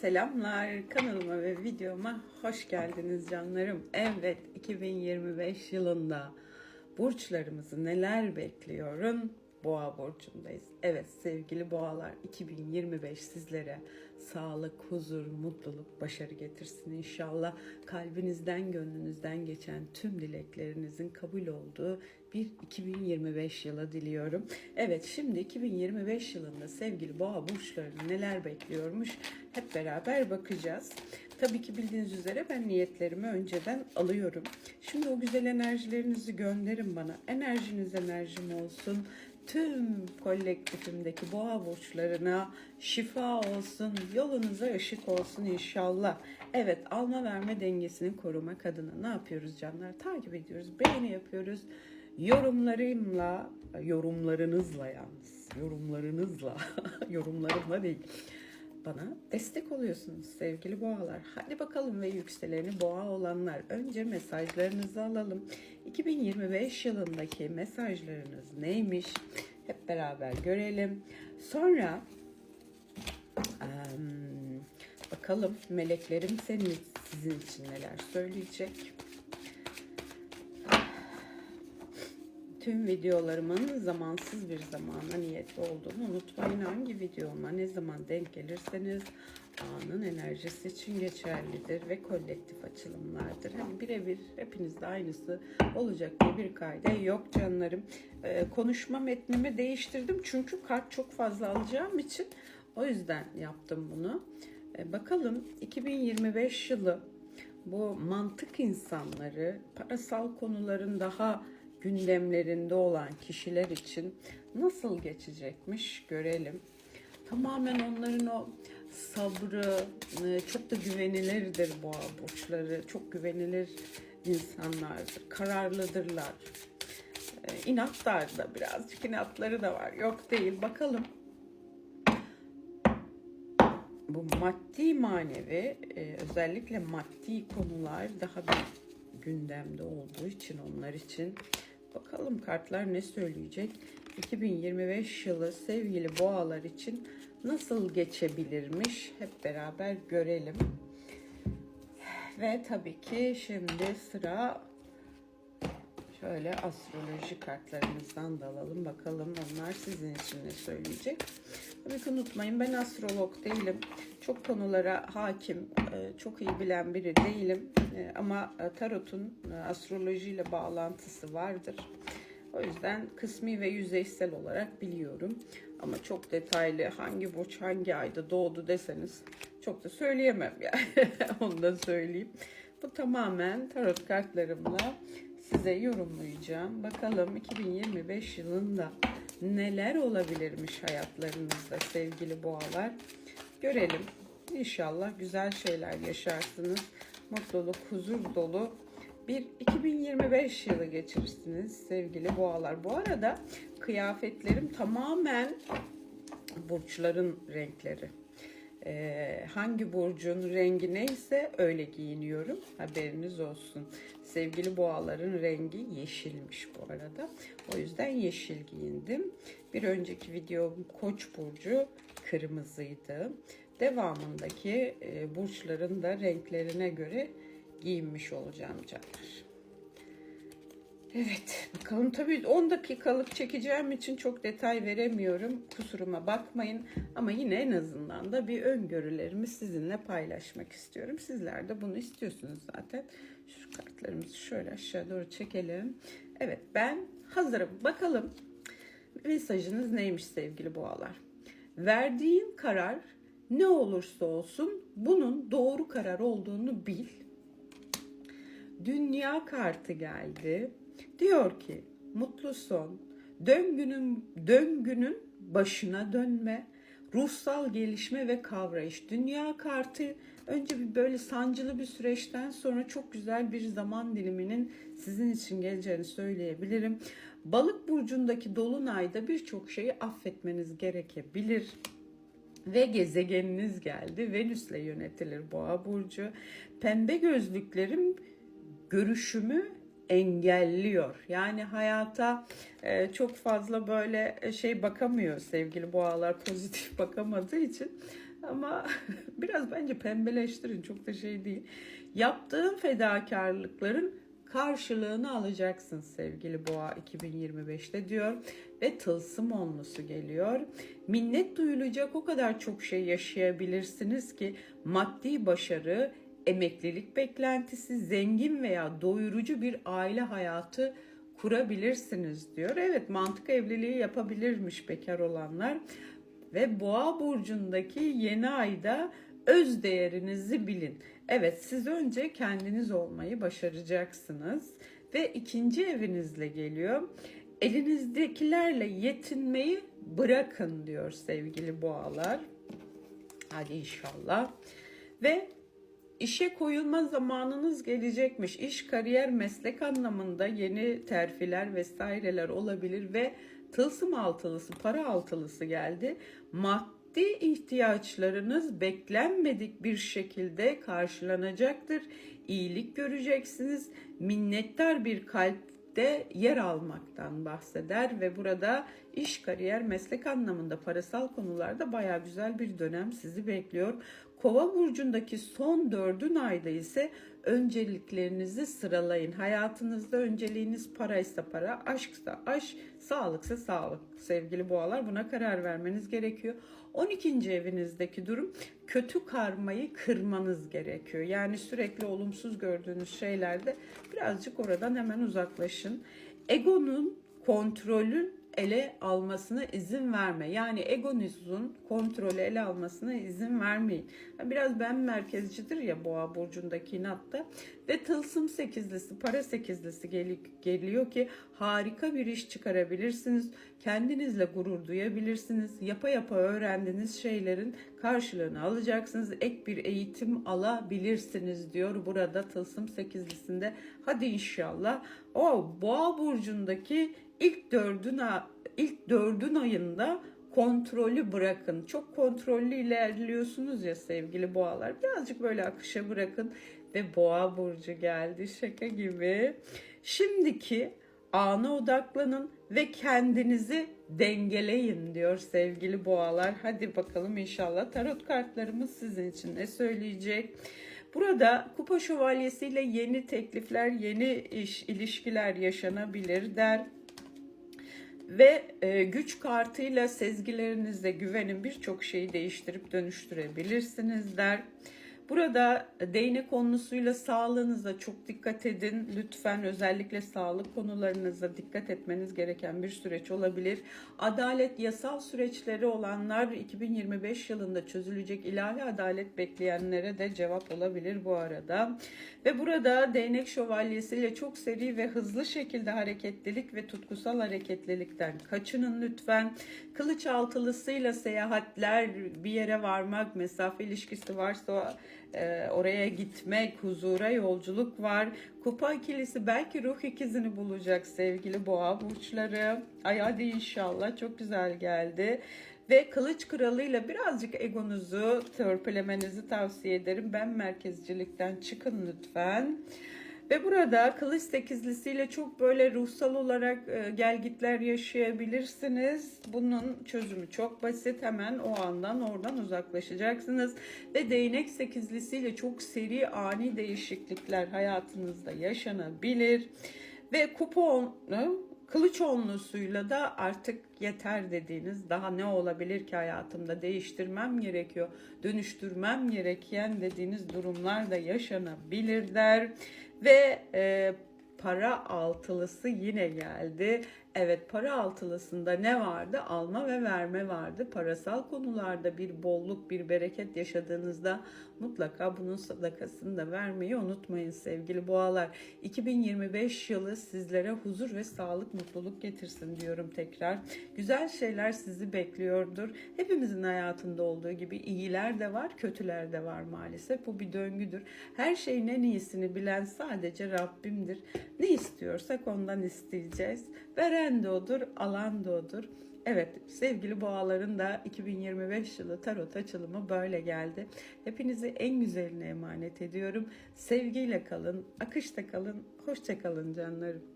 Selamlar kanalıma ve videoma hoş geldiniz canlarım. Evet 2025 yılında burçlarımızı neler bekliyorum? Boğa burcundayız. Evet sevgili boğalar 2025 sizlere sağlık, huzur, mutluluk, başarı getirsin inşallah. Kalbinizden, gönlünüzden geçen tüm dileklerinizin kabul olduğu bir 2025 yılı diliyorum. Evet şimdi 2025 yılında sevgili boğa burçlarını neler bekliyormuş hep beraber bakacağız. Tabii ki bildiğiniz üzere ben niyetlerimi önceden alıyorum. Şimdi o güzel enerjilerinizi gönderin bana. Enerjiniz enerjim olsun. Tüm kolektifimdeki boğa burçlarına şifa olsun, yolunuza ışık olsun inşallah. Evet, alma verme dengesini korumak adına ne yapıyoruz canlar? Takip ediyoruz, beğeni yapıyoruz. Yorumlarımla, yorumlarınızla yalnız, yorumlarınızla, yorumlarımla değil bana destek oluyorsunuz sevgili boğalar. Hadi bakalım ve yükseleni boğa olanlar. Önce mesajlarınızı alalım. 2025 yılındaki mesajlarınız neymiş? Hep beraber görelim. Sonra bakalım meleklerim senin sizin için neler söyleyecek. Tüm videolarımın zamansız bir zamana niyetli olduğunu unutmayın. Hangi videoma ne zaman denk gelirseniz anın enerjisi için geçerlidir ve kolektif açılımlardır. Hani birebir hepinizde aynısı olacak diye bir kayda yok canlarım. Ee, konuşma metnimi değiştirdim çünkü kart çok fazla alacağım için o yüzden yaptım bunu. Ee, bakalım 2025 yılı bu mantık insanları parasal konuların daha gündemlerinde olan kişiler için nasıl geçecekmiş görelim. Tamamen onların o sabrı, e, çok da güvenilirdir boğa burçları. Çok güvenilir insanlardır. Kararlıdırlar. E, İnatlar da birazcık inatları da var. Yok değil. Bakalım bu maddi manevi e, özellikle maddi konular daha bir gündemde olduğu için onlar için bakalım kartlar ne söyleyecek? 2025 yılı sevgili boğalar için nasıl geçebilirmiş? Hep beraber görelim. Ve tabii ki şimdi sıra şöyle astroloji kartlarımızdan da alalım bakalım onlar sizin için ne söyleyecek Tabii ki unutmayın ben astrolog değilim. Çok konulara hakim, e, çok iyi bilen biri değilim. E, ama e, tarotun astrolojiyle bağlantısı vardır. O yüzden kısmi ve yüzeysel olarak biliyorum. Ama çok detaylı hangi burç hangi ayda doğdu deseniz çok da söyleyemem yani. Onu da söyleyeyim. Bu tamamen tarot kartlarımla size yorumlayacağım. Bakalım 2025 yılında neler olabilirmiş hayatlarınızda sevgili boğalar. Görelim. İnşallah güzel şeyler yaşarsınız. Mutluluk, huzur dolu bir 2025 yılı geçirirsiniz sevgili boğalar. Bu arada kıyafetlerim tamamen burçların renkleri. Ee, hangi burcun rengi neyse öyle giyiniyorum. Haberiniz olsun. Sevgili boğaların rengi yeşilmiş bu arada. O yüzden yeşil giyindim. Bir önceki videom Koç burcu kırmızıydı. Devamındaki e, burçların da renklerine göre giyinmiş olacağım canlar. Evet bakalım tabii 10 dakikalık çekeceğim için çok detay veremiyorum. Kusuruma bakmayın ama yine en azından da bir öngörülerimi sizinle paylaşmak istiyorum. Sizler de bunu istiyorsunuz zaten. Şu kartlarımızı şöyle aşağı doğru çekelim. Evet ben hazırım. Bakalım mesajınız neymiş sevgili boğalar. Verdiğin karar ne olursa olsun bunun doğru karar olduğunu bil. Dünya kartı geldi. Diyor ki mutlu son, döngünün, döngünün başına dönme, ruhsal gelişme ve kavrayış. Dünya kartı önce bir böyle sancılı bir süreçten sonra çok güzel bir zaman diliminin sizin için geleceğini söyleyebilirim. Balık burcundaki dolunayda birçok şeyi affetmeniz gerekebilir ve gezegeniniz geldi. Venüs'le yönetilir Boğa burcu. Pembe gözlüklerim görüşümü engelliyor. Yani hayata e, çok fazla böyle şey bakamıyor sevgili boğalar pozitif bakamadığı için ama biraz bence pembeleştirin çok da şey değil. Yaptığın fedakarlıkların karşılığını alacaksın sevgili boğa 2025'te diyor ve tılsım olması geliyor. Minnet duyulacak o kadar çok şey yaşayabilirsiniz ki maddi başarı, emeklilik beklentisi, zengin veya doyurucu bir aile hayatı kurabilirsiniz diyor. Evet mantık evliliği yapabilirmiş bekar olanlar ve boğa burcundaki yeni ayda öz değerinizi bilin. Evet siz önce kendiniz olmayı başaracaksınız ve ikinci evinizle geliyor. Elinizdekilerle yetinmeyi bırakın diyor sevgili boğalar. Hadi inşallah. Ve işe koyulma zamanınız gelecekmiş. İş, kariyer, meslek anlamında yeni terfiler vesaireler olabilir ve tılsım altılısı, para altılısı geldi. Maddi ihtiyaçlarınız beklenmedik bir şekilde karşılanacaktır. İyilik göreceksiniz. Minnettar bir kalpte yer almaktan bahseder ve burada iş, kariyer, meslek anlamında parasal konularda baya güzel bir dönem sizi bekliyor. Kova burcundaki son dördün ayda ise önceliklerinizi sıralayın. Hayatınızda önceliğiniz paraysa para, aşksa aşk, sağlıksa sağlık. Sevgili boğalar buna karar vermeniz gerekiyor. 12. evinizdeki durum kötü karmayı kırmanız gerekiyor. Yani sürekli olumsuz gördüğünüz şeylerde birazcık oradan hemen uzaklaşın. Egonun kontrolün ele almasına izin verme. Yani egonizun kontrolü ele almasına izin vermeyin. Biraz ben merkezcidir ya boğa burcundaki inatta. Ve tılsım sekizlisi, para sekizlisi gel- geliyor ki harika bir iş çıkarabilirsiniz. Kendinizle gurur duyabilirsiniz. Yapa yapa öğrendiğiniz şeylerin karşılığını alacaksınız. Ek bir eğitim alabilirsiniz diyor burada tılsım sekizlisinde. Hadi inşallah. O boğa burcundaki ilk dördün ilk dördün ayında kontrolü bırakın. Çok kontrollü ilerliyorsunuz ya sevgili boğalar. Birazcık böyle akışa bırakın ve boğa burcu geldi şaka gibi. Şimdiki ana odaklanın ve kendinizi dengeleyin diyor sevgili boğalar. Hadi bakalım inşallah tarot kartlarımız sizin için ne söyleyecek? Burada kupa şövalyesiyle yeni teklifler, yeni iş, ilişkiler yaşanabilir der ve e, güç kartıyla sezgilerinizle güvenin birçok şeyi değiştirip dönüştürebilirsiniz der. Burada değnek konusuyla sağlığınıza çok dikkat edin. Lütfen özellikle sağlık konularınıza dikkat etmeniz gereken bir süreç olabilir. Adalet yasal süreçleri olanlar 2025 yılında çözülecek ilahi adalet bekleyenlere de cevap olabilir bu arada. Ve burada değnek şövalyesiyle çok seri ve hızlı şekilde hareketlilik ve tutkusal hareketlilikten kaçının lütfen. Kılıç altılısıyla seyahatler, bir yere varmak, mesafe ilişkisi varsa e, oraya gitmek, huzura yolculuk var. Kupa ikilisi belki ruh ikizini bulacak sevgili boğa burçları. Ay hadi inşallah çok güzel geldi. Ve kılıç kralıyla birazcık egonuzu törpülemenizi tavsiye ederim. Ben merkezcilikten çıkın lütfen. Ve burada kılıç sekizlisiyle çok böyle ruhsal olarak e, gelgitler yaşayabilirsiniz. Bunun çözümü çok basit. Hemen o andan oradan uzaklaşacaksınız. Ve değnek sekizlisiyle çok seri ani değişiklikler hayatınızda yaşanabilir. Ve kupon kılıç onlusuyla da artık yeter dediğiniz daha ne olabilir ki hayatımda değiştirmem gerekiyor, dönüştürmem gereken dediğiniz durumlar da yaşanabilir der. Ve e, para altılısı yine geldi. Evet para altılısında ne vardı? Alma ve verme vardı. Parasal konularda bir bolluk, bir bereket yaşadığınızda mutlaka bunun sadakasını da vermeyi unutmayın sevgili boğalar. 2025 yılı sizlere huzur ve sağlık, mutluluk getirsin diyorum tekrar. Güzel şeyler sizi bekliyordur. Hepimizin hayatında olduğu gibi iyiler de var, kötüler de var maalesef. Bu bir döngüdür. Her şeyin en iyisini bilen sadece Rabbimdir. Ne istiyorsak ondan isteyeceğiz. Veren de odur, alan da odur. Evet sevgili boğaların da 2025 yılı tarot açılımı böyle geldi. Hepinizi en güzeline emanet ediyorum. Sevgiyle kalın, akışta kalın, hoşça kalın canlarım.